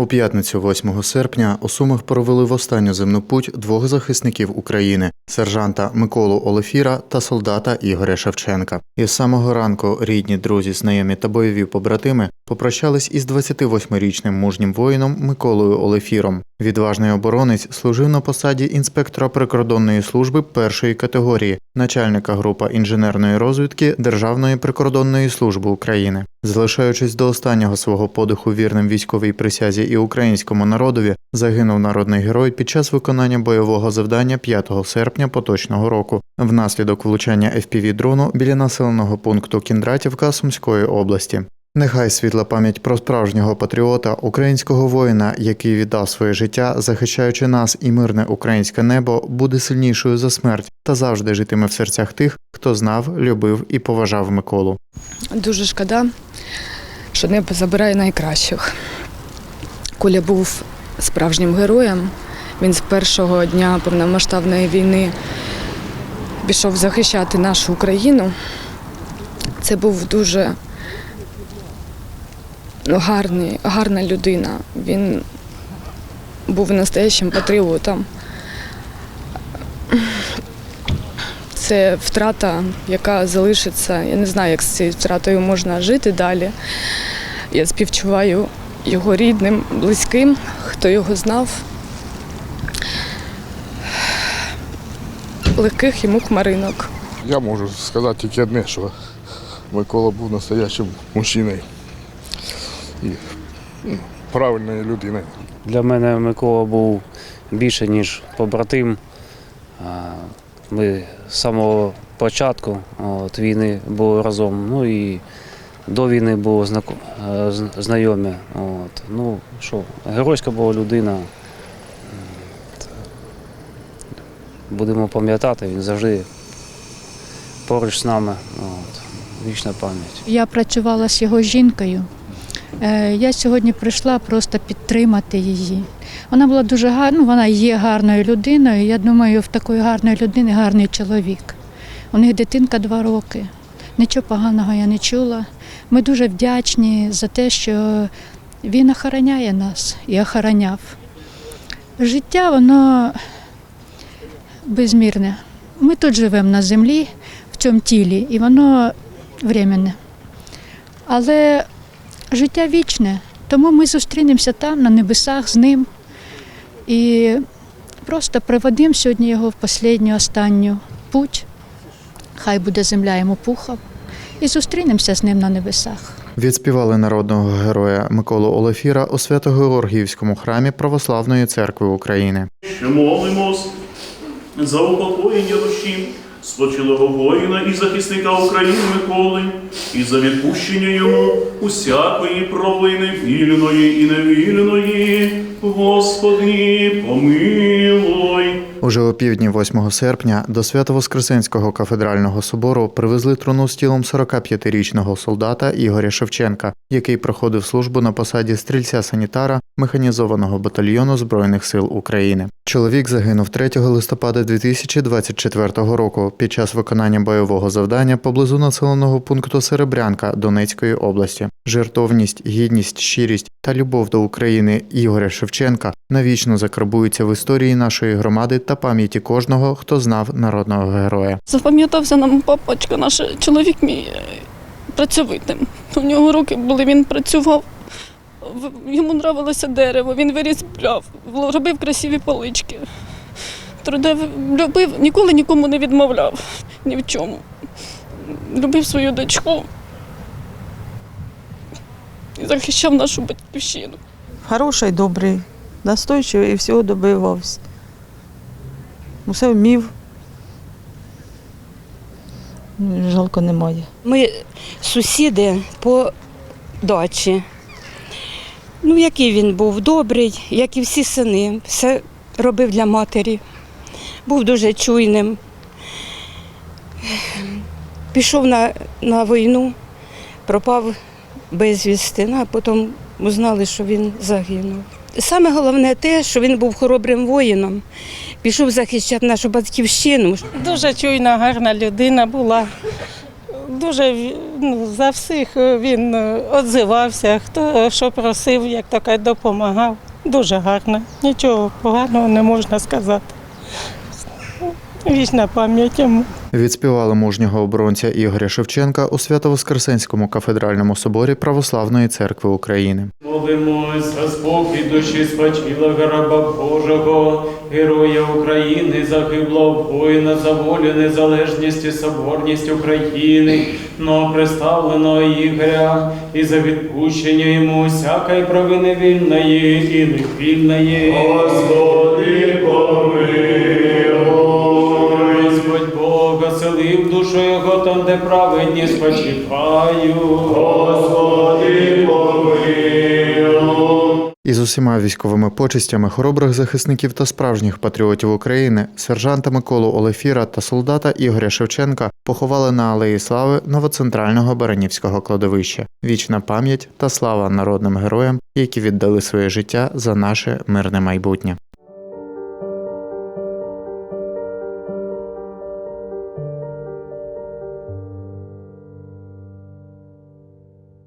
У п'ятницю, 8 серпня, у Сумах провели в останню земну путь двох захисників України сержанта Миколу Олефіра та солдата Ігоря Шевченка. І з самого ранку рідні, друзі, знайомі та бойові побратими попрощались із 28-річним мужнім воїном Миколою Олефіром. Відважний оборонець служив на посаді інспектора прикордонної служби першої категорії, начальника групи інженерної розвідки Державної прикордонної служби України. Залишаючись до останнього свого подиху вірним військовій присязі і українському народові, загинув народний герой під час виконання бойового завдання 5 серпня поточного року внаслідок влучання fpv дрону біля населеного пункту Кіндратівка Сумської області. Нехай світла пам'ять про справжнього патріота, українського воїна, який віддав своє життя, захищаючи нас і мирне українське небо, буде сильнішою за смерть та завжди житиме в серцях тих, хто знав, любив і поважав Миколу. Дуже шкода, що небо забирає найкращих. Коля був справжнім героєм. Він з першого дня повномасштабної війни пішов захищати нашу Україну. Це був дуже гарний, гарна людина. Він був настоящим патріотом. Це втрата, яка залишиться. Я не знаю, як з цією втратою можна жити далі. Я співчуваю його рідним, близьким, хто його знав. Легких йому хмаринок. Я можу сказати тільки одне, що Микола був настоящим мужчиною і ну, правильною людиною. Для мене Микола був більше, ніж побратим. Ми з самого початку от, війни були разом. Ну і до війни були е, знайомі. От. Ну, що, геройська була людина. Будемо пам'ятати, він завжди поруч з нами. От. Вічна пам'ять. Я працювала з його жінкою. Е, Я сьогодні прийшла просто підтримати її. Вона була дуже гарна, ну, вона є гарною людиною. Я думаю, в такої гарної людини гарний чоловік. У них дитинка два роки. Нічого поганого я не чула. Ми дуже вдячні за те, що він охороняє нас і охороняв. Життя, воно безмірне. Ми тут живемо на землі, в цьому тілі, і воно временне. Але життя вічне, тому ми зустрінемося там, на небесах з ним. І просто приведемо сьогодні його в останню останню путь. Хай буде земля йому пухом. І зустрінемося з ним на небесах. Відспівали народного героя Миколу Олефіра у Свято-Георгіївському храмі Православної церкви України. Ще молимось за упокоєння душі спочилого воїна і захисника України Миколи, і за відпущення йому усякої провини вільної і невільної. Господи, помилуй. Уже о півдні 8 серпня до Свято-Воскресенського кафедрального собору привезли труну з тілом 45-річного солдата Ігоря Шевченка, який проходив службу на посаді стрільця-санітара механізованого батальйону Збройних сил України. Чоловік загинув 3 листопада 2024 року під час виконання бойового завдання поблизу населеного пункту Серебрянка Донецької області. Жертовність, гідність, щирість та любов до України Ігоря Шевченка навічно закарбуються в історії нашої громади та пам'яті кожного, хто знав народного героя. Запам'ятався нам папочка, наш чоловік мій е, працьовитим. У нього руки були, він працював, йому нравилося дерево, він вирізбляв, робив красиві полички. Трудив, любив, ніколи нікому не відмовляв ні в чому. Любив свою дочку і захищав нашу батьківщину. Хороший, добрий, настойчивий і всього добивався. Усе вмів. Ну, Жалко немає. Ми сусіди по дачі. Ну, який він був добрий, як і всі сини, все робив для матері. Був дуже чуйним. Пішов на, на війну, пропав безвісти, ну, а потім узнали, що він загинув. Саме головне те, що він був хоробрим воїном, пішов захищати нашу батьківщину. Дуже чуйна, гарна людина була. дуже ну, за всіх він відзивався, хто що просив, як то допомагав. Дуже гарно. Нічого поганого не можна сказати. Вічна пам'ять йому. Відспівали мужнього оборонця Ігоря Шевченка у Свято-Воскресенському кафедральному соборі Православної церкви України. Молимось за спокій душі спочилого раба Божого, героя України, загиблого воїна за волю, незалежність і соборність України, но представленого Ігоря і за відпущення йому всякої провини вільної і невільної. Господи, де праведні спочивають. Господи, помилуй. Із усіма військовими почестями хоробрих захисників та справжніх патріотів України, сержанта Миколу Олефіра та солдата Ігоря Шевченка поховали на Алеї Слави новоцентрального Баранівського кладовища. Вічна пам'ять та слава народним героям, які віддали своє життя за наше мирне майбутнє.